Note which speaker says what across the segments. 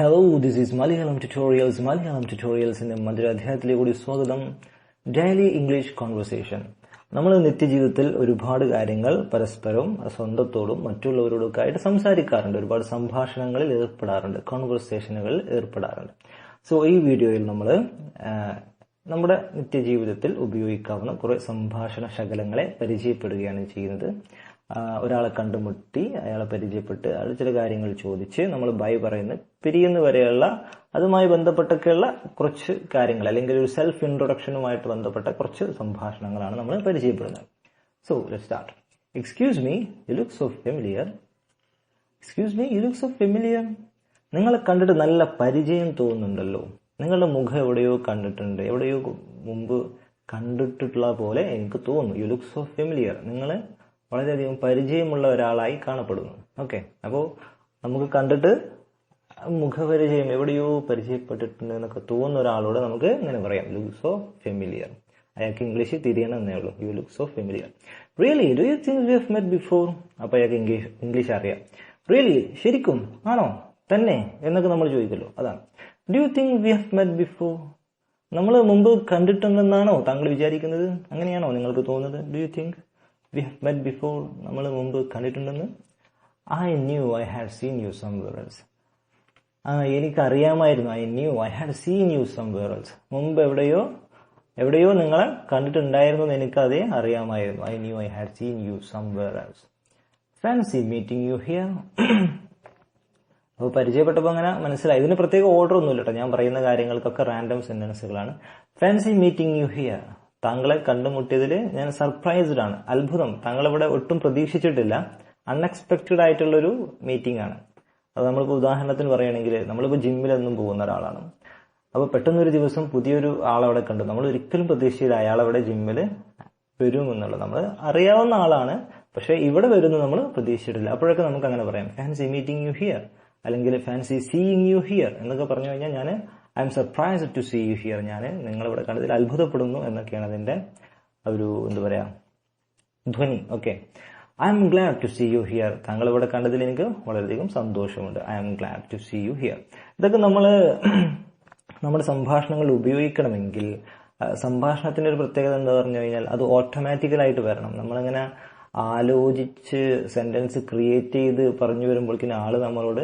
Speaker 1: Hello this is Malayalam tutorials Malayalam ട്യൂട്ടോറിയൽസിന്റെ മധുര അധ്യായത്തിലേക്ക് കൂടി സ്വാഗതം. ഡെയിലി ഇംഗ്ലീഷ് കോൺവെർസേഷൻ നമ്മൾ നിത്യജീവിതത്തിൽ ഒരുപാട് കാര്യങ്ങൾ പരസ്പരം സ്വന്തത്തോടും മറ്റുള്ളവരോടൊക്കെ ആയിട്ട് സംസാരിക്കാറുണ്ട്. ഒരുപാട് സംഭാഷണങ്ങളിൽ ഏർപ്പെടാറുണ്ട് കോൺവെർസേഷനുകളിൽ ഏർപ്പെടാറുണ്ട്. സോ ഈ വീഡിയോയിൽ നമ്മൾ നമ്മുടെ നിത്യജീവിതത്തിൽ ഉപയോഗിക്കാവുന്ന കുറെ സംഭാഷണ ശകലങ്ങളെ പരിചയപ്പെടുകയാണ് ചെയ്യുന്നത്. ഒരാളെ കണ്ടുമുട്ടി അയാളെ പരിചയപ്പെട്ട് അയാൾ ചില കാര്യങ്ങൾ ചോദിച്ച് നമ്മൾ ബൈ പറയുന്ന. പിരിയുന്ന വരെയുള്ള അതുമായി ബന്ധപ്പെട്ടൊക്കെയുള്ള കുറച്ച് കാര്യങ്ങൾ അല്ലെങ്കിൽ ഒരു സെൽഫ് ഇൻട്രൊഡക്ഷനുമായിട്ട് ബന്ധപ്പെട്ട കുറച്ച് സംഭാഷണങ്ങളാണ് നമ്മൾ പരിചയപ്പെടുന്നത്. So let start excuse me you look so familiar excuse me you look so familiar നിങ്ങളെ കണ്ടിട്ട് നല്ല പരിചയം തോന്നുന്നുണ്ടല്ലോ. നിങ്ങളുടെ മുഖം എവിടെയോ കണ്ടിട്ടുണ്ട്. എവിടെയോ മുമ്പ് കണ്ടിട്ടുള്ള പോലെ എനിക്ക് തോന്നുന്നു. യു ലുക്ക് സോ ഫെമിലിയർ നിങ്ങൾ വളരെയധികം പരിചയമുള്ള ഒരാളായി കാണപ്പെടുന്നു. ഓക്കെ. അപ്പോൾ നമുക്ക് കണ്ടിട്ട് മുഖപരിചയം എവിടെയോ പരിചയപ്പെട്ടിട്ടുണ്ട് എന്നൊക്കെ തോന്നുന്ന ഒരാളോട് നമുക്ക് ഇങ്ങനെ പറയാം. ലുക്സ് ഓഫ് ഫെമിലിയർ അയാൾക്ക് ഇംഗ്ലീഷിൽ തിരിയണം എന്നേ ഉള്ളൂ. You looks of familiar really do you think you have met before അപ്പൊ അയാൾക്ക് ഇംഗ്ലീഷ് ഇംഗ്ലീഷ് അറിയാം. റിയലി ശരിക്കും ആണോ? തന്നെ? എന്നൊക്കെ നമ്മൾ ചോദിക്കല്ലോ. അതാണ്. Do you think we have met before നമ്മൾ മുമ്പ് കണ്ടിട്ടുണ്ടെന്നാണോ താങ്കൾ വിചാരിക്കുന്നത്? അങ്ങനെയാണോ നിങ്ങൾക്ക് തോന്നുന്നത്? Do you think we have met before നമ്മൾ മുമ്പ് കണ്ടിട്ടുണ്ടെന്ന്? I knew I had seen you somewhere else ആ എനിക്കറിയാമായിരുന്നു I knew I had seen you somewhere else മുമ്പ് എവിടെയോ എവിടെയോ നിങ്ങളെ കണ്ടിട്ടുണ്ടായിരുന്നു എന്ന് എനിക്കതേ അറിയാമായിരുന്നു. I knew I had seen you somewhere else fancy meeting you here അപ്പോൾ പരിചയപ്പെട്ടപ്പോൾ അങ്ങനെ മനസ്സിലായി. ഇതിന് പ്രത്യേക ഓർഡർ ഒന്നുമില്ല കേട്ടോ ഞാൻ പറയുന്ന കാര്യങ്ങൾക്കൊക്കെ റാൻഡം സെന്റൻസുകളാണ് ഫാൻസി മീറ്റിംഗ് യു ഹിയർ താങ്കളെ കണ്ടുമുട്ടിയതിൽ ഞാൻ സർപ്രൈസ്ഡ് ആണ്. അത്ഭുതം. താങ്കൾ ഇവിടെ ഒട്ടും പ്രതീക്ഷിച്ചിട്ടില്ല. അൺഎക്സ്പെക്റ്റഡ് ആയിട്ടുള്ളൊരു മീറ്റിംഗ് ആണ്. അത് നമ്മളിപ്പോൾ ഉദാഹരണത്തിന് പറയുകയാണെങ്കിൽ നമ്മളിപ്പോൾ ജിമ്മിലൊന്നും പോകുന്ന ഒരാളാണ്. അപ്പോൾ പെട്ടെന്നൊരു ദിവസം പുതിയൊരു ആളവിടെ കണ്ടു. നമ്മൾ ഒരിക്കലും പ്രതീക്ഷിച്ചില്ല അയാളവിടെ ജിമ്മിൽ വരും എന്നുള്ളത്. നമ്മൾ അറിയാവുന്ന ആളാണ്. പക്ഷേ ഇവിടെ വരുന്നു നമ്മൾ പ്രതീക്ഷിച്ചിട്ടില്ല. അപ്പോഴൊക്കെ നമുക്ക് അങ്ങനെ പറയാം ഫാൻസി മീറ്റിംഗ് യു ഹിയർ അല്ലെങ്കിൽ ഫാൻസി സീയിങ് യു ഹിയർ എന്നൊക്കെ പറഞ്ഞു കഴിഞ്ഞാൽ ഞാൻ I'm surprise to see you here ഞാൻ നിങ്ങളിവിടെ കണ്ടതിൽ അത്ഭുതപ്പെടുന്നു എന്നൊക്കെയാണ് അതിന്റെ ഒരു എന്താ പറയുക ധ്വനി. Okay I am glad to see you here താങ്കൾ ഇവിടെ കണ്ടതിൽ എനിക്ക് വളരെയധികം സന്തോഷമുണ്ട്. I am glad to see you here ഇതൊക്കെ നമ്മൾ നമ്മുടെ സംഭാഷണങ്ങൾ ഉപയോഗിക്കണമെങ്കിൽ സംഭാഷണത്തിന്റെ ഒരു പ്രത്യേകത എന്താ പറഞ്ഞു കഴിഞ്ഞാൽ അത് ഓട്ടോമാറ്റിക്കലായിട്ട് വരണം. നമ്മളിങ്ങനെ ആലോചിച്ച് സെന്റൻസ് ക്രിയേറ്റ് ചെയ്ത് പറഞ്ഞു വരുമ്പോഴേക്കിന് ആൾ നമ്മളോട്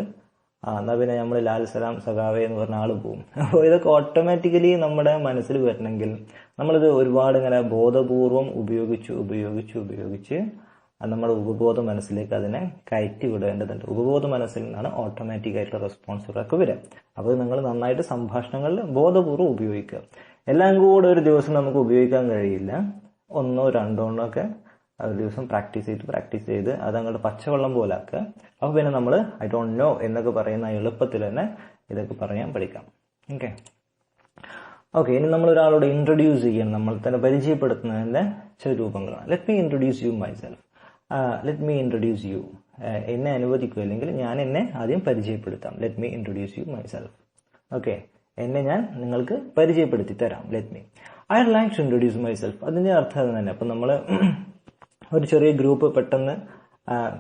Speaker 1: ആ എന്നാ പിന്നെ നമ്മൾ ലാൽ സലാം സഖാവേ എന്ന് പറഞ്ഞ ആൾ പോകും അപ്പോൾ ഇതൊക്കെ ഓട്ടോമാറ്റിക്കലി നമ്മുടെ മനസ്സിൽ വരണമെങ്കിൽ നമ്മളിത് ഒരുപാട് ഇങ്ങനെ ബോധപൂർവം ഉപയോഗിച്ച് ഉപയോഗിച്ച് ഉപയോഗിച്ച് നമ്മുടെ ഉപബോധ മനസ്സിലേക്ക് അതിനെ കയറ്റി വിടേണ്ടതുണ്ട്. ഉപബോധ മനസ്സിൽ നിന്നാണ് ഓട്ടോമാറ്റിക് ആയിട്ടുള്ള റെസ്പോൺസുകളൊക്കെ വരിക. അപ്പോൾ നിങ്ങൾ നന്നായിട്ട് സംഭാഷണങ്ങളിൽ ബോധപൂർവം ഉപയോഗിക്കുക. എല്ലാം കൂടെ ഒരു ദിവസം നമുക്ക് ഉപയോഗിക്കാൻ കഴിയില്ല. ഒന്നോ രണ്ടോ ഒക്കെ ഒരു ദിവസം പ്രാക്ടീസ് ചെയ്ത് പ്രാക്ടീസ് ചെയ്ത് അത് അങ്ങോട്ട് പച്ചവെള്ളം പോലെ ആക്കുക. അപ്പോൾ പിന്നെ നമ്മൾ ഐ ഡോണ്ട് നോ എന്നൊക്കെ പറയുന്ന എളുപ്പത്തിൽ തന്നെ ഇതൊക്കെ പറയാൻ പഠിക്കാം. ഓക്കെ ഓക്കെ ഇനി നമ്മൾ ഒരാളോട് ഇൻട്രൊഡ്യൂസ് ചെയ്യണം. നമ്മൾ തന്നെ പരിചയപ്പെടുത്തുന്നതിന്റെ ചില രൂപങ്ങളാണ്. Let me introduce you myself let me introduce you എന്നെ അനുവദിക്കൂ. അല്ലെങ്കിൽ ഞാൻ എന്നെ ആദ്യം പരിചയപ്പെടുത്താം. Let me introduce you my self okay എന്നെ ഞാൻ നിങ്ങൾക്ക് പരിചയപ്പെടുത്തി തരാം. Let me I like to introduce myself അതിന്റെ അർത്ഥം തന്നെ. അപ്പം നമ്മൾ ഒരു ചെറിയ ഗ്രൂപ്പ് പെട്ടെന്ന്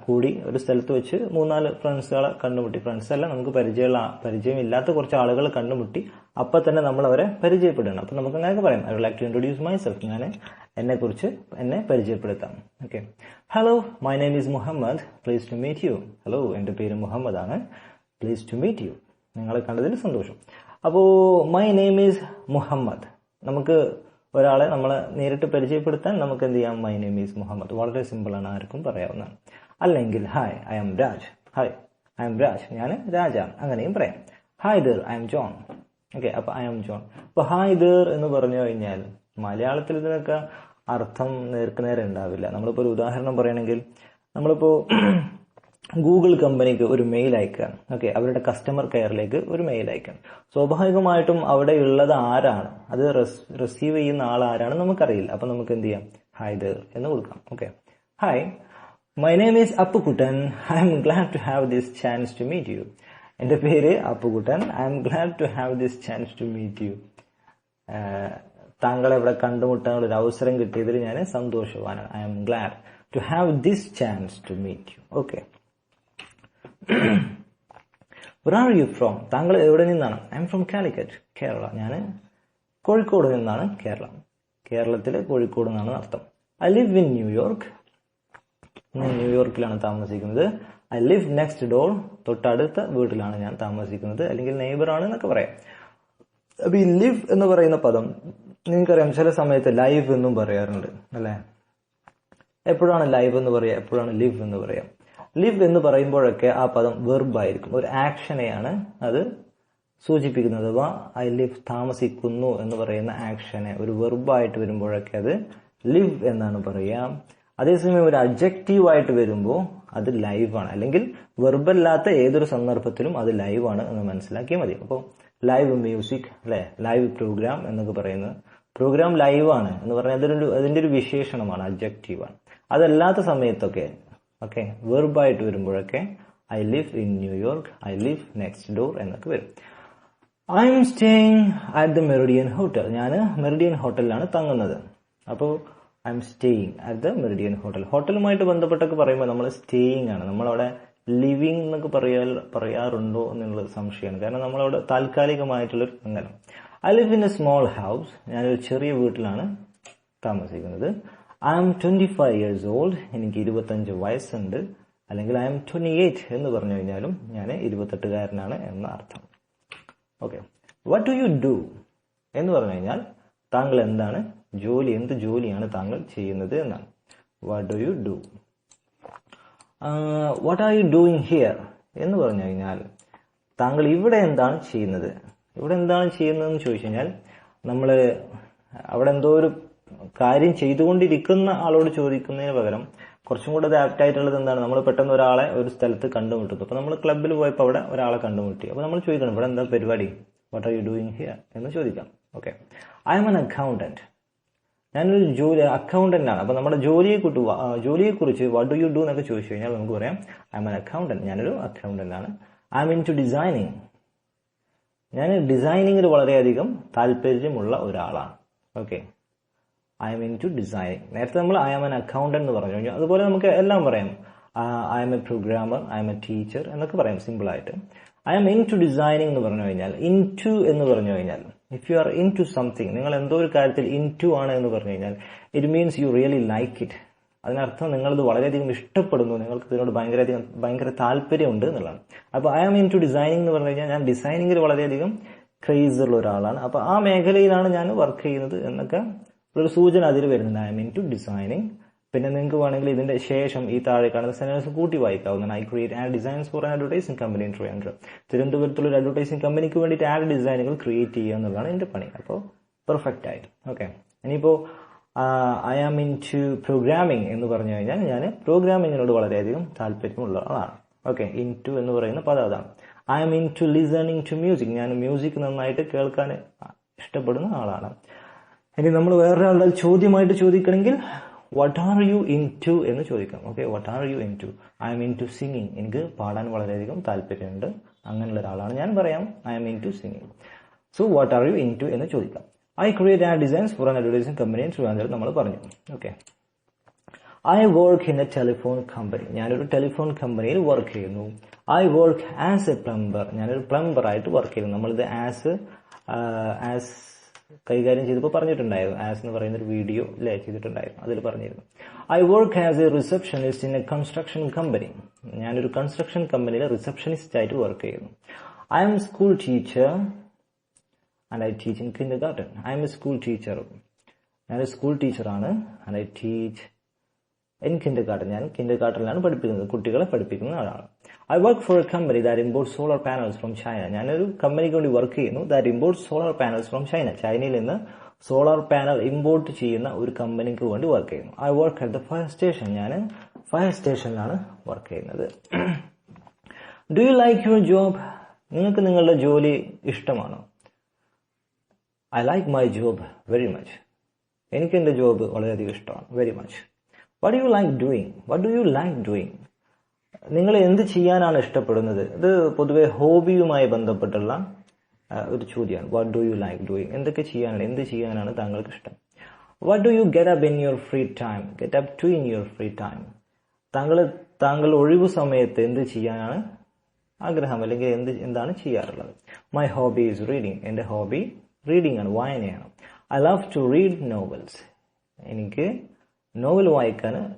Speaker 1: കൂടി ഒരു സ്ഥലത്ത് വെച്ച് മൂന്നാൽ ഫ്രണ്ട്സുകളെ കണ്ടുമുട്ടി. ഫ്രണ്ട്സ് അല്ല നമുക്ക് പരിചയമുള്ള പരിചയമില്ലാത്ത കുറച്ച് ആളുകൾ കണ്ടുമുട്ടി. അപ്പൊ തന്നെ നമ്മൾ അവരെ പരിചയപ്പെടണം അപ്പൊ നമുക്ക് അങ്ങനെയൊക്കെ പറയാം. I like to introduce myself ഞാൻ എന്നെക്കുറിച്ച് എന്നെ പരിചയപ്പെടുത്താം. Okay hello my name is Muhammad please to meet you hello എന്റെ പേര് മുഹമ്മദ് ആണ്. പ്ലീസ് ടു മീറ്റ് യു നിങ്ങളെ കണ്ടതിൽ സന്തോഷം. അപ്പോൾ മൈ നെയിം ഈസ് മുഹമ്മദ് നമുക്ക് ഒരാളെ നമ്മൾ നേരിട്ട് പരിചയപ്പെടുത്താൻ നമുക്ക് എന്ത് ചെയ്യാം മൈ നെയിം ഈസ് മുഹമ്മദ് വളരെ സിമ്പിൾ ആണ് ആർക്കും പറയാവുന്നതാണ്. അല്ലെങ്കിൽ hi I am Raj hi I am Raj ഞാൻ രാജാണ്. അങ്ങനെയും പറയാം. Hi there I am John okay അപ്പൊ ഐ എം ജോൺ അപ്പൊ ഹായ് ദർ എന്ന് പറഞ്ഞു കഴിഞ്ഞാൽ മലയാളത്തിൽ ഇതിനൊക്കെ അർത്ഥം നേർക്കുനേരെ ഉണ്ടാവില്ല. നമ്മളിപ്പോ ഒരു ഉദാഹരണം പറയണമെങ്കിൽ നമ്മളിപ്പോ ഗൂഗിൾ കമ്പനിക്ക് ഒരു മെയിൽ അയക്കാൻ. ഓക്കെ അവരുടെ കസ്റ്റമർ കെയറിലേക്ക് ഒരു മെയിൽ അയക്കാൻ. സ്വാഭാവികമായിട്ടും അവിടെ ഉള്ളത് ആരാണ്? അത് റിസീവ് ചെയ്യുന്ന ആൾ ആരാണ് നമുക്കറിയില്ല. അപ്പൊ നമുക്ക് എന്ത് ചെയ്യാം? ഹായ് ദർ എന്ന് കൊടുക്കാം. Okay hi my name is Appukuttan I am glad to have this chance to meet you എന്റെ പേര് Appukuttan I am glad to have this chance to meet you താങ്കളെ ഇവിടെ കണ്ടുമുട്ടാനുള്ള ഒരു അവസരം കിട്ടിയതിൽ ഞാൻ സന്തോഷവാനാണ്. I am glad to have this chance to meet you okay where are you from താങ്കൾ എവിടെ നിന്നാണ്? I am from Calicut Kerala ഞാൻ കോഴിക്കോട് നിന്നാണ് കേരളം. കേരളത്തിലെ കോഴിക്കോട് നിന്നാണ് അർത്ഥം. I live in New York ന്യൂയോർക്കിലാണ് താമസിക്കുന്നത്. ഐ ലിവ് നെക്സ്റ്റ് ഡോർ തൊട്ടടുത്ത വീട്ടിലാണ് ഞാൻ താമസിക്കുന്നത്. അല്ലെങ്കിൽ നെയ്ബർ ആണ് എന്നൊക്കെ പറയാം. അപ്പൊ ഈ ലിവ് എന്ന് പറയുന്ന പദം നിങ്ങൾക്കറിയാം ചില സമയത്ത് ലൈവ് എന്നും പറയാറുണ്ട് അല്ലെ? എപ്പോഴാണ് ലൈവ് എന്ന് പറയാ? എപ്പോഴാണ് ലിവ് എന്ന് പറയാം? ലിവ് എന്ന് പറയുമ്പോഴൊക്കെ ആ പദം വെർബായിരിക്കും. ഒരു ആക്ഷനെയാണ് അത് സൂചിപ്പിക്കുന്നത്. അഥവാ ഐ ലിവ് താമസിക്കുന്നു എന്ന് പറയുന്ന ആക്ഷനെ ഒരു വെർബായിട്ട് വരുമ്പോഴൊക്കെ അത് ലിവ് എന്നാണ് പറയുക. അതേസമയം ഒരു അബ്ജക്റ്റീവായിട്ട് വരുമ്പോൾ അത് ലൈവാണ്. അല്ലെങ്കിൽ വെർബല്ലാത്ത ഏതൊരു സന്ദർഭത്തിലും അത് ലൈവാണ് എന്ന് മനസ്സിലാക്കിയാൽ മതി. അപ്പോൾ ലൈവ് മ്യൂസിക് അല്ലെ ലൈവ് പ്രോഗ്രാം എന്നൊക്കെ പറയുന്നത് പ്രോഗ്രാം ലൈവാണ് എന്ന് പറഞ്ഞാൽ അതിനൊരു അതിന്റെ ഒരു വിശേഷണമാണ് അബ്ജക്റ്റീവാണ് അതല്ലാത്ത സമയത്തൊക്കെ ഓക്കെ വെർബായിട്ട് വരുമ്പോഴൊക്കെ I live in New York I live next door എന്നൊക്കെ വരും. I am staying at the Meridien hotel ഞാൻ മെറിഡിയൻ ഹോട്ടലിലാണ് തങ്ങുന്നത്. അപ്പോൾ I am staying at the Meridien hotel ഹോട്ടലുമായിട്ട് ബന്ധപ്പെട്ടൊക്കെ പറയുമ്പോൾ നമ്മൾ സ്റ്റേയിങ് ആണ്. നമ്മളവിടെ ലിവിങ് എന്നൊക്കെ പറയാൻ പറയാറുണ്ടോ എന്നുള്ള സംശയമാണ്. കാരണം നമ്മളവിടെ താൽക്കാലികമായിട്ടുള്ളൊരു അങ്ങനെ I live in a small house ഞാനൊരു ചെറിയ വീട്ടിലാണ് താമസിക്കുന്നത്. I am twenty five years old എനിക്ക് ഇരുപത്തഞ്ച് വയസ്സുണ്ട്. അല്ലെങ്കിൽ ഐ എം ട്വന്റി എയ്റ്റ് എന്ന് പറഞ്ഞു കഴിഞ്ഞാലും ഞാൻ ഇരുപത്തെട്ടുകാരനാണ് എന്ന അർത്ഥം. Okay what do you do എന്ന് പറഞ്ഞു കഴിഞ്ഞാൽ താങ്കൾ എന്താണ്? ജോലി എന്ത് ജോലിയാണ് താങ്കൾ ചെയ്യുന്നത് എന്നാണ്. What do you do what are you doing here എന്ന് പറഞ്ഞു കഴിഞ്ഞാൽ താങ്കൾ ഇവിടെ എന്താണ് ചെയ്യുന്നത്? ഇവിടെ എന്താണ് ചെയ്യുന്നതെന്ന് ചോദിച്ചു കഴിഞ്ഞാൽ നമ്മൾ അവിടെ എന്തോ ഒരു കാര്യം ചെയ്തുകൊണ്ടിരിക്കുന്ന ആളോട് ചോദിക്കുന്നതിന് പകരം കുറച്ചും കൂടെ അത് ആയിട്ടുള്ളത് എന്താണ്? നമ്മൾ പെട്ടെന്ന് ഒരാളെ ഒരു സ്ഥലത്ത് കണ്ടുമുട്ടുന്നു. അപ്പോൾ നമ്മൾ ക്ലബ്ബിൽ പോയപ്പോൾ അവിടെ ഒരാളെ കണ്ടുമുട്ടി. അപ്പോൾ നമ്മൾ ചോദിക്കണം ഇവിടെ എന്താ പരിപാടി? What are you doing here എന്ന് ചോദിക്കാം. Okay I am an accountant ഞാനൊരു ജോലി അക്കൗണ്ടന്റ് ആണ്. അപ്പോൾ നമ്മുടെ ജോലിയെ കുട്ടി ജോലിയെ കുറിച്ച് വാട്ട് ഡു യു ഡു എന്നൊക്കെ ചോദിച്ചു കഴിഞ്ഞാൽ നമുക്ക് പറയാം ഐ എം എൻ അക്കൗണ്ടന്റ് ഞാനൊരു അക്കൗണ്ടന്റ് ആണ്. I M into designing ഞാൻ ഡിസൈനിങ്ങിൽ വളരെയധികം താല്പര്യമുള്ള ഒരാളാണ്. Okay I am into designing നേരത്തെ നമ്മൾ ഐ എം എൻ അക്കൗണ്ടന്റ് എന്ന് പറഞ്ഞു. കഴിഞ്ഞാൽ അതുപോലെ നമുക്ക് എല്ലാം പറയാം. I am a programmer I am a teacher എന്നൊക്കെ പറയാം സിമ്പിൾ ആയിട്ട്. I M into designing എന്ന് പറഞ്ഞു കഴിഞ്ഞാൽ ഇൻ ടു എന്ന് പറഞ്ഞു കഴിഞ്ഞാൽ if you are into something നിങ്ങൾ എന്തോ ഒരു കാര്യത്തിൽ ഇൻ ടു ആണ് എന്ന് പറഞ്ഞു കഴിഞ്ഞാൽ it means you really like it അതിനർത്ഥം നിങ്ങളിത് വളരെയധികം ഇഷ്ടപ്പെടുന്നു. നിങ്ങൾക്ക് ഇതിനോട് ഭയങ്കരധികം ഭയങ്കര താല്പര്യമുണ്ട് എന്നുള്ളതാണ്. അപ്പോൾ I am into designing എന്ന് പറഞ്ഞു കഴിഞ്ഞാൽ ഞാൻ ഡിസൈനിങ്ങിൽ വളരെയധികം ക്രേസ് ഉള്ള ഒരാളാണ്. അപ്പോൾ ആ മേഖലയിലാണ് ഞാൻ വർക്ക് ചെയ്യുന്നത് എന്നൊക്കെ ഒരു സൂചന അതിൽ വരുന്നുണ്ട്. ഐ ഇൻ ടു ഡിസൈനിങ് പിന്നെ നിങ്ങൾക്ക് വേണമെങ്കിൽ ഇതിന്റെ ശേഷം ഈ താഴെ കാണുന്ന സെന്റൻസ് കൂട്ടി വായിക്കാവുന്നതാണ്. I create ad designs for advertising company in തിരുവനന്തപുരത്തുള്ള ഒരു അഡ്വർടൈസിംഗ് കമ്പനിക്ക് വേണ്ടിയിട്ട് ആഡ് ഡിസൈനുകൾ ക്രിയേറ്റ് ചെയ്യുക എന്നുള്ളതാണ് എന്റെ പണി. അപ്പോൾ പെർഫെക്റ്റ് ആയിട്ട്. ഓക്കെ ഇനിയിപ്പോ I am into programming എന്ന് പറഞ്ഞു കഴിഞ്ഞാൽ ഞാൻ പ്രോഗ്രാമിങ്ങിനോട് വളരെയധികം താല്പര്യമുള്ള ആളാണ് ഓക്കെ ഇൻ ടു എന്ന് പറയുന്ന പദം അതാണ്. I am into listening to music ഞാൻ മ്യൂസിക് നന്നായിട്ട് കേൾക്കാൻ ഇഷ്ടപ്പെടുന്ന ആളാണ്. ഇനി നമ്മൾ വേറൊരാളുടെ ചോദ്യമായിട്ട് ചോദിക്കണമെങ്കിൽ what are you into എന്ന് ചോദിക്കാം. Okay what are you into I am into singing എനിക്ക് പാടാൻ വളരെയധികം താല്പര്യമുണ്ട്. അങ്ങനെയുള്ള ഒരാളാണ് ഞാൻ പറയാം. I am into singing so what are you into എന്ന് ചോദിക്കാം I create a designs for an advertising company Trivandrum നമ്മൾ പറഞ്ഞു. Okay I work in a telephone company ഞാനൊരു ടെലിഫോൺ കമ്പനിയിൽ വർക്ക് ചെയ്യുന്നു. I work as a plumber ഞാനൊരു plumber ആയിട്ട് work ചെയ്യുന്നു. നമ്മളിത് ആസ് ആസ് കൈകാര്യം ചെയ്തപ്പോൾ പറഞ്ഞിട്ടുണ്ടായിരുന്നു. ആസ് എന്ന് പറയുന്ന ഒരു വീഡിയോ ലൈക്ക് ചെയ്തിട്ടുണ്ടായിരുന്നു. അതിൽ പറഞ്ഞിരുന്നു. I work as a receptionist in a construction company ഞാനൊരു കൺസ്ട്രക്ഷൻ കമ്പനിയിലെ റിസപ്ഷനിസ്റ്റ് ആയിട്ട് വർക്ക് ചെയ്യുന്നു. I am school teacher and I teach in kindergarten I am a school teacher ഞാനൊരു സ്കൂൾ ടീച്ചറാണ് and I teach in kindergarten ഞാൻ കിൻഡർ ഗാർഡനിലാണ് പഠിപ്പിക്കുന്നത്. കുട്ടികളെ പഠിപ്പിക്കുന്ന ആളാണ്. I work for a company that import solar panels from China ഞാനൊരു കമ്പനിക്ക് വേണ്ടി വർക്ക് ചെയ്യുന്നു that import solar panels from China ചൈനയിൽ നിന്ന് സോളാർ പാനൽ ഇമ്പോർട്ട് ചെയ്യുന്ന ഒരു കമ്പനിക്ക് വേണ്ടി വർക്ക് ചെയ്യുന്നു. I work at the fire station ഞാൻ ഫയർ സ്റ്റേഷനിലാണ് വർക്ക് ചെയ്യുന്നത്. Do you like your job നിങ്ങൾക്ക് നിങ്ങളുടെ ജോലി ഇഷ്ടമാണോ? I like my job very much എനിക്ക് എന്റെ ജോബ് വളരെയധികം ഇഷ്ടമാണ്. Very much what you like doing what do you like doing നിങ്ങൾ എന്ത് ചെയ്യാനാണ് ഇഷ്ടപ്പെടുന്നത്? ഇത് പൊതുവെ ഹോബിയുമായി ബന്ധപ്പെട്ടുള്ള ഒരു ചോദ്യമാണ്. What do you like doing എന്തൊക്കെ ചെയ്യാനാണ്? എന്ത് ചെയ്യാനാണ് താങ്കൾക്ക് ഇഷ്ടം? What do you get up in your free time get up to in your free time താങ്കൾ താങ്കൾ ഒഴിവു സമയത്ത് എന്ത് ചെയ്യാനാണ് ആഗ്രഹം? അല്ലെങ്കിൽ എന്ത് എന്താണ് ചെയ്യാറുള്ളത്? മൈ ഹോബി ഈസ് റീഡിങ് എന്റെ ഹോബി റീഡിംഗ് ആണ് വായനയാണ്. I love to read novels എനിക്ക് നോവൽ വായിക്കാൻ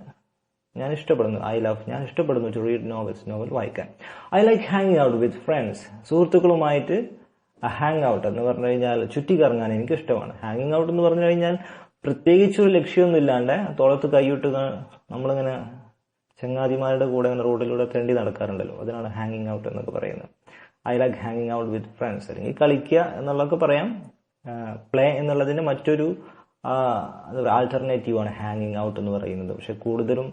Speaker 1: ഞാൻ ഇഷ്ടപ്പെടുന്നു ഐ ലവ് ഞാൻ ഇഷ്ടപ്പെടുന്നു ടു റീഡ് നോവൽസ് നോവൽ വായിക്കാൻ. I like hang out with friends സുഹൃത്തുക്കളുമായിട്ട് hang out എന്ന് പറഞ്ഞു കഴിഞ്ഞാൽ ചുറ്റിക്കറങ്ങാൻ എനിക്ക് ഇഷ്ടമാണ് ഹാങ്ങിങ് ഔട്ട് എന്ന് പറഞ്ഞു കഴിഞ്ഞാൽ പ്രത്യേകിച്ച് ഒരു ലക്ഷ്യമൊന്നും ഇല്ലാണ്ട് തോളത്ത് കൈയിട്ട് നമ്മളിങ്ങനെ ചങ്ങാതിമാരുടെ കൂടെ ഇങ്ങനെ റോഡിലൂടെ തെണ്ടി നടക്കാറുണ്ടല്ലോ. അതിനാണ് ഹാങ്ങിങ് ഔട്ട് എന്നൊക്കെ പറയുന്നത്. ഐ ലൈക്ക് ഹാങ്ങിങ് ഔട്ട് വിത്ത് ഫ്രണ്ട്സ് അല്ലെങ്കിൽ കളിക്കുക എന്നുള്ളതൊക്കെ പറയാം. പ്ലേ എന്നുള്ളതിന്റെ മറ്റൊരു ആൾട്ടർനേറ്റീവ് ആണ് ഹാങ്ങിങ് ഔട്ട് എന്ന് പറയുന്നത്. പക്ഷെ കൂടുതലും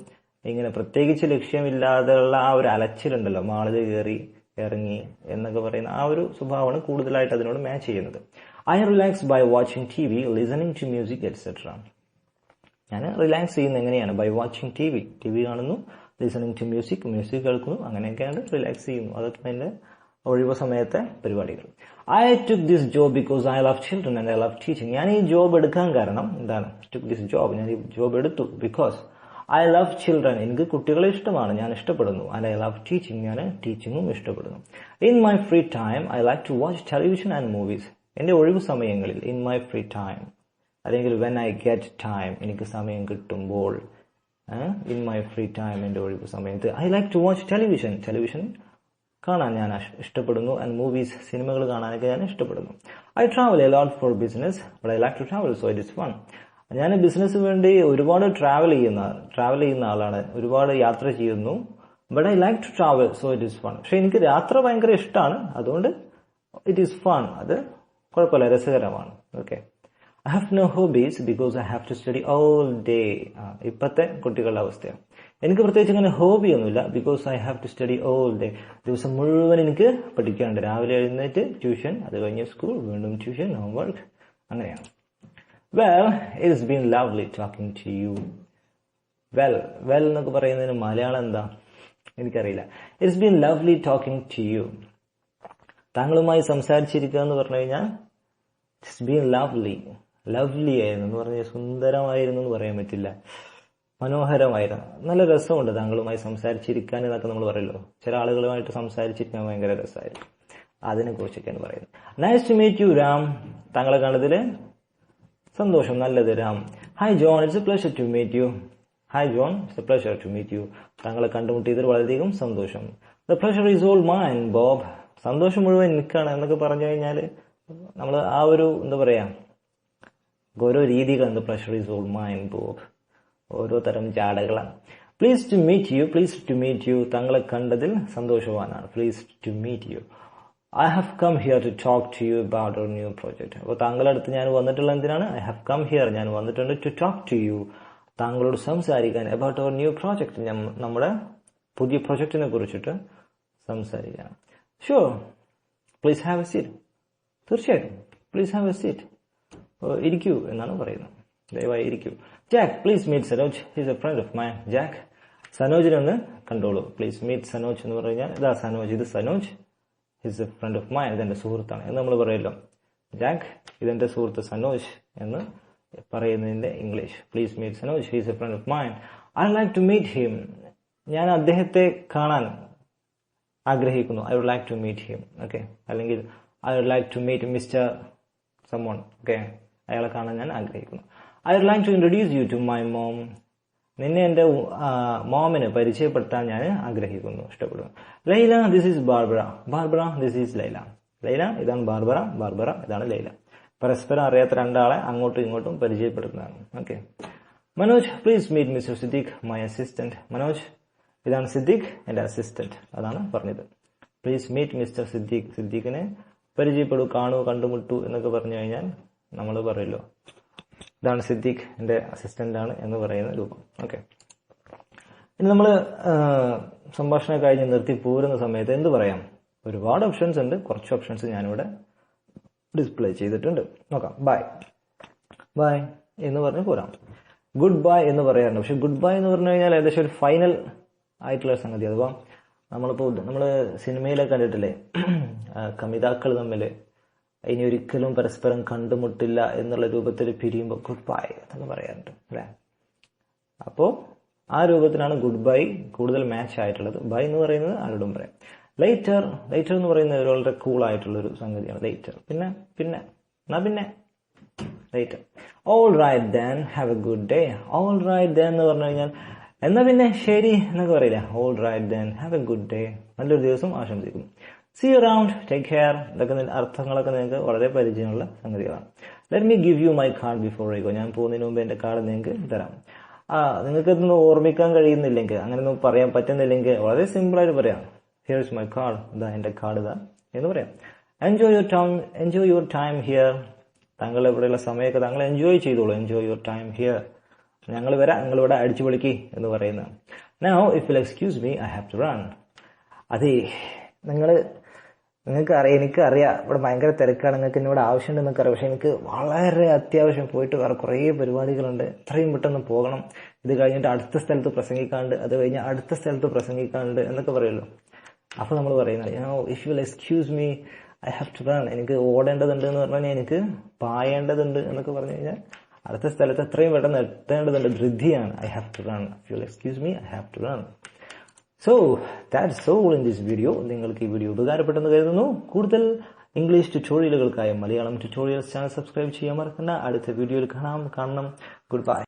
Speaker 1: ഇങ്ങനെ പ്രത്യേകിച്ച് ലക്ഷ്യമില്ലാതെയുള്ള ആ ഒരു അലച്ചിലുണ്ടല്ലോ. മാളിൽ കയറി ഇറങ്ങി എന്നൊക്കെ പറയുന്ന ആ ഒരു സ്വഭാവമാണ് കൂടുതലായിട്ട് അതിനോട് മാച്ച് ചെയ്യുന്നത്. I relax by watching T V listening to music etcetera ഞാൻ റിലാക്സ് ചെയ്യുന്നത് എങ്ങനെയാണ്? By watching T V T V കാണുന്നു ലിസണിങ് ടു മ്യൂസിക് മ്യൂസിക് കേൾക്കുന്നു അങ്ങനെയൊക്കെയാണ് റിലാക്സ് ചെയ്യുന്നു. അതൊക്കെ എന്റെ ഒഴിവ് സമയത്തെ പരിപാടികൾ. I took this job because I love children and I love teaching ഞാൻ ഈ ജോബ് എടുക്കാൻ കാരണം എന്താണ്? ടുക്ക് ദിസ് ജോബ് ഞാൻ ഈ ജോബ് എടുത്തു ബിക്കോസ് ഐ ലവ് ചിൽഡ്രൻ എനിക്ക് കുട്ടികളെ ഇഷ്ടമാണ്. ഞാൻ ഇഷ്ടപ്പെടുന്നു. ആൻഡ് ഐ ലവ് ടീച്ചിങ് ഞാൻ ടീച്ചിങ്ങും ഇഷ്ടപ്പെടുന്നു. In my free time I like to watch television and movies എന്റെ ഒഴിവ് സമയങ്ങളിൽ ഇൻ മൈ ഫ്രീ ടൈം അല്ലെങ്കിൽ വെൻ ഐ ഗെറ്റ് ടൈം എനിക്ക് സമയം കിട്ടുമ്പോൾ ഇൻ മൈ ഫ്രീ ടൈം എന്റെ ഒഴിവ് സമയത്ത് I like to watch television television കാണാൻ ഞാൻ ഇഷ്ടപ്പെടുന്നു. ആൻഡ് മൂവീസ് സിനിമകൾ കാണാനൊക്കെ ഞാൻ ഇഷ്ടപ്പെടുന്നു. I travel a lot for business but I like to travel so it is fun ഞാൻ ബിസിനസ് വേണ്ടി ഒരുപാട് ട്രാവൽ ചെയ്യുന്ന ട്രാവൽ ചെയ്യുന്ന ആളാണ്. ഒരുപാട് യാത്ര ചെയ്യുന്നു. But I like to travel so it is fun പക്ഷെ എനിക്ക് യാത്ര ഭയങ്കര ഇഷ്ടമാണ് അതുകൊണ്ട് ഇറ്റ് ഈസ് ഫൺ അത് കുഴപ്പമില്ല രസകരമാണ്. Okay I have no hobbies because I have to study all day ഇപ്പോഴത്തെ കുട്ടികളുടെ അവസ്ഥയാണ്. എനിക്ക് പ്രത്യേകിച്ച് അങ്ങനെ ഹോബിയൊന്നുമില്ല because I have to study all day ദിവസം മുഴുവൻ എനിക്ക് പഠിക്കാനുണ്ട്. രാവിലെ എഴുന്നേറ്റ് ട്യൂഷൻ അത് കഴിഞ്ഞ് സ്കൂൾ വീണ്ടും ട്യൂഷൻ ഹോംവർക്ക് അങ്ങനെയാണ്. Well it's been lovely talking to you well well എന്നൊക്കെ പറയുന്നതിന് മലയാളം എന്താ? എനിക്കറിയില്ല. It's been lovely talking to you താങ്കളുമായി സംസാരിച്ചിരിക്കുക എന്ന് പറഞ്ഞു കഴിഞ്ഞാൽ ഇറ്റ്സ് ബീൻ ലവ്ലി ലവ്ലി ആയിരുന്നു. എന്ന് പറഞ്ഞാൽ സുന്ദരമായിരുന്നു എന്ന് പറയാൻ പറ്റില്ല. മനോഹരമായിരുന്നു. നല്ല രസമുണ്ട് താങ്കളുമായി സംസാരിച്ചിരിക്കാൻ എന്നൊക്കെ നമ്മൾ പറയല്ലോ ചില ആളുകളുമായിട്ട് സംസാരിച്ചിരിക്കാൻ ഭയങ്കര രസമായിരുന്നു. അതിനെ കുറിച്ചൊക്കെയാണ് പറയുന്നത്. Nice to meet you Ram താങ്കളെ കണ്ടതിൽ സന്തോഷം നല്ലത് Ram hi John it's a pleasure to meet you hi John it's a pleasure to meet you താങ്കളെ കണ്ടുമുട്ടിയതിൽ വളരെയധികം സന്തോഷം. The pleasure is all mine Bob സന്തോഷം മുഴുവൻ നിൽക്കുകയാണ് എന്നൊക്കെ പറഞ്ഞു കഴിഞ്ഞാൽ നമ്മൾ ആ ഒരു എന്താ പറയുക ഓരോ രീതികളുണ്ട് pleasure is all mine Bob ഓരോ തരം ചാടകളാണ് please to meet you please to meet you താങ്കളെ കണ്ടതിൽ സന്തോഷവാനാണ്. Please to meet you I have come here to talk to you about our new project അപ്പോൾ താങ്കളുടെ അടുത്ത് ഞാൻ വന്നിട്ടുള്ള എന്തിനാണ്? ഐ ഹാവ് കം ഹിയർ ഞാൻ വന്നിട്ടുണ്ട് ടു ടോക്ക് ടു യു താങ്കളോട് സംസാരിക്കാൻ അബൌട്ട് അവർ ന്യൂ പ്രോജക്റ്റ് നമ്മുടെ പുതിയ പ്രോജക്റ്റിനെ കുറിച്ചിട്ട് സംസാരിക്കാം. Sure please have a seat തീർച്ചയായിട്ടും. പ്ലീസ് ഹാവ് എ സീറ്റ് ഇരിക്കൂ എന്നാണ് പറയുന്നത്. ദയവായി ഇരിക്കൂ. Jack please meet Sanoj his a friend of my Jack സനോജിനെ ഒന്ന് കണ്ടോളൂ. പ്ലീസ് മീറ്റ് സനോജ് എന്ന് പറഞ്ഞു കഴിഞ്ഞാൽ ഇതാ സനോജ് ഇത് Sanoj his a friend of mine ഇതെന്റെ സുഹൃത്താണ് എന്ന് നമ്മൾ പറയല്ലോ. ജാക്ക് ഇതെന്റെ സുഹൃത്ത് സനോജ് എന്ന് പറയുന്നതിന്റെ English please meet Sanoj he's a friend of mine I like to meet him ഞാൻ അദ്ദേഹത്തെ കാണാൻ ആഗ്രഹിക്കുന്നു. I would like to meet him okay അല്ലെങ്കിൽ I would like to meet mister Simon okay അയാളെ കാണാൻ ഞാൻ ആഗ്രഹിക്കുന്നു. I would like to introduce you to my mom നിന്നെ എന്റെ മോമിന് പരിചയപ്പെടുത്താൻ ഞാൻ ആഗ്രഹിക്കുന്നു ഇഷ്ടപ്പെടുന്നു. Laila this is Barbara Barbara this is Laila. Laila ഇതാണ് ബാർബറ ബാർബറ ഇതാണ് ലൈല. പരസ്പരം അറിയാത്ത രണ്ടാളെ അങ്ങോട്ടും ഇങ്ങോട്ടും പരിചയപ്പെടുത്തുന്നതാണ് okay Manoj please meet mister Siddique my assistant Manoj ഇതാണ് സിദ്ദീഖ് എന്റെ അസിസ്റ്റന്റ് അതാണ് പറഞ്ഞത്. പ്ലീസ് മീറ്റ് മിസ്റ്റർ സിദ്ദീഖ് സിദ്ദീഖിനെ പരിചയപ്പെടൂ കാണൂ കണ്ടുമുട്ടു എന്നൊക്കെ പറഞ്ഞു കഴിഞ്ഞാൽ നമ്മൾ പറയല്ലോ. ഇതാണ് സിദ്ദീഖ് അസിസ്റ്റന്റ് ആണ് എന്ന് പറയുന്ന രൂപം. ഓക്കെ ഇനി നമ്മൾ സംഭാഷണം കഴിഞ്ഞ് നിർത്തി പോരുന്ന സമയത്ത് എന്ത് പറയാം? ഒരുപാട് ഓപ്ഷൻസ് ഉണ്ട്. കുറച്ച് ഓപ്ഷൻസ് ഞാനിവിടെ ഡിസ്പ്ലേ ചെയ്തിട്ടുണ്ട്. നോക്കാം. ബൈ ബൈ എന്ന് പറഞ്ഞ് പോരാം. ഗുഡ് ബൈ എന്ന് പറയാറുണ്ട്. പക്ഷെ ഗുഡ് ബൈ എന്ന് പറഞ്ഞു കഴിഞ്ഞാൽ ഏകദേശം ഒരു ഫൈനൽ ആയിട്ടുള്ള സംഗതി. അഥവാ നമ്മളിപ്പോൾ നമ്മൾ സിനിമയിലൊക്കെ കണ്ടിട്ടില്ലേ? കമിതാക്കൾ തമ്മിൽ ഇനി ഒരിക്കലും പരസ്പരം കണ്ടുമുട്ടില്ല എന്നുള്ള രൂപത്തിൽ പിരിയുമ്പോൾ ഗുഡ് ബൈ എന്ന് പറയാറുണ്ട് അല്ലേ? അപ്പോൾ ആ രൂപത്തിലാണ് ഗുഡ് ബൈ കൂടുതൽ മാച്ച് ആയിട്ടുള്ളത്. ബൈ എന്ന് പറയുന്നത് ആരോടും പറയാം. ലൈറ്റർ ലൈറ്റർ എന്ന് പറയുന്നത് വളരെ കൂൾ ആയിട്ടുള്ള ഒരു സംഗതിയാണ് ലൈറ്റർ പിന്നെ പിന്നെ എന്നാ പിന്നെ? Later all right then have a good day all right then എന്ന് പറഞ്ഞു കഴിഞ്ഞാൽ എന്നാ പിന്നെ? ശരി എന്നൊക്കെ പറയില്ല? All right then have a good day നല്ലൊരു ദിവസം ആശംസിക്കുന്നു. സി അറൌണ്ട് ടേക്ക് കെയർ ഇതൊക്കെ അർത്ഥങ്ങളൊക്കെ നിങ്ങൾക്ക് വളരെ പരിചയമുള്ള സംഗതികളാണ്. Let me give you my card before I go ഞാൻ പോകുന്നതിന് മുമ്പ് എന്റെ കാർഡ് നിങ്ങൾക്ക് തരാം. ആ നിങ്ങൾക്ക് ഇതൊന്നും ഓർമ്മിക്കാൻ കഴിയുന്നില്ലെങ്കിൽ അങ്ങനെയൊന്നും പറയാൻ പറ്റുന്നില്ലെങ്കിൽ വളരെ സിമ്പിളായിട്ട് പറയാം. ഹിയർ ഇസ് മൈ കാർഡ് ഇതാ എന്റെ കാർഡ് ഇതാ എന്ന് പറയാം. Enjoy your time enjoy your time here താങ്കൾ ഇവിടെയുള്ള സമയമൊക്കെ താങ്കൾ എൻജോയ് ചെയ്തോളൂ. എൻജോയ് യുവർ ടൈം ഹിയർ ഞങ്ങൾ വരാം. നിങ്ങൾ ഇവിടെ അടിച്ചു പൊളിക്കി എന്ന് പറയുന്നത് now if you excuse me I have to run അതെ നിങ്ങൾ നിങ്ങൾക്ക് അറിയാം എനിക്ക് അറിയാം ഇവിടെ ഭയങ്കര തിരക്കാണ്. നിങ്ങൾക്ക് എന്നോട് ആവശ്യമുണ്ട് എന്നൊക്കെ അറിയാം. പക്ഷെ എനിക്ക് വളരെ അത്യാവശ്യം പോയിട്ട് വേറെ കുറേ പരിപാടികളുണ്ട്. എത്രയും പെട്ടെന്ന് പോകണം. ഇത് കഴിഞ്ഞിട്ട് അടുത്ത സ്ഥലത്ത് പ്രസംഗിക്കാണ്ട് അത് കഴിഞ്ഞ് അടുത്ത സ്ഥലത്ത് പ്രസംഗിക്കാണ്ട് എന്നൊക്കെ പറയുമല്ലോ. അപ്പൊ നമ്മൾ പറയുന്നത് if you excuse me I have to run എനിക്ക് ഓടേണ്ടതുണ്ട് എന്ന് പറഞ്ഞാൽ എനിക്ക് പായേണ്ടതുണ്ട് എന്നൊക്കെ പറഞ്ഞു കഴിഞ്ഞാൽ അടുത്ത സ്ഥലത്ത് എത്രയും പെട്ടെന്ന് എത്തേണ്ടതുണ്ട്. ധൃതിയാണ്. I have to run if you excuse me I have to run so that's all in this video നിങ്ങൾക്ക് ഈ വീഡിയോ ഉപകാരപ്പെട്ടെന്ന് കരുതുന്നു. കൂടുതൽ ഇംഗ്ലീഷ് ട്യൂട്ടോറിയലുകൾക്കായി മലയാളം ട്യൂട്ടോറിയൽസ് ചാനൽ സബ്സ്ക്രൈബ് ചെയ്യാൻ മറക്കണ്ട. അടുത്ത വീഡിയോയിൽ കാണാം. കാണണം. Good bye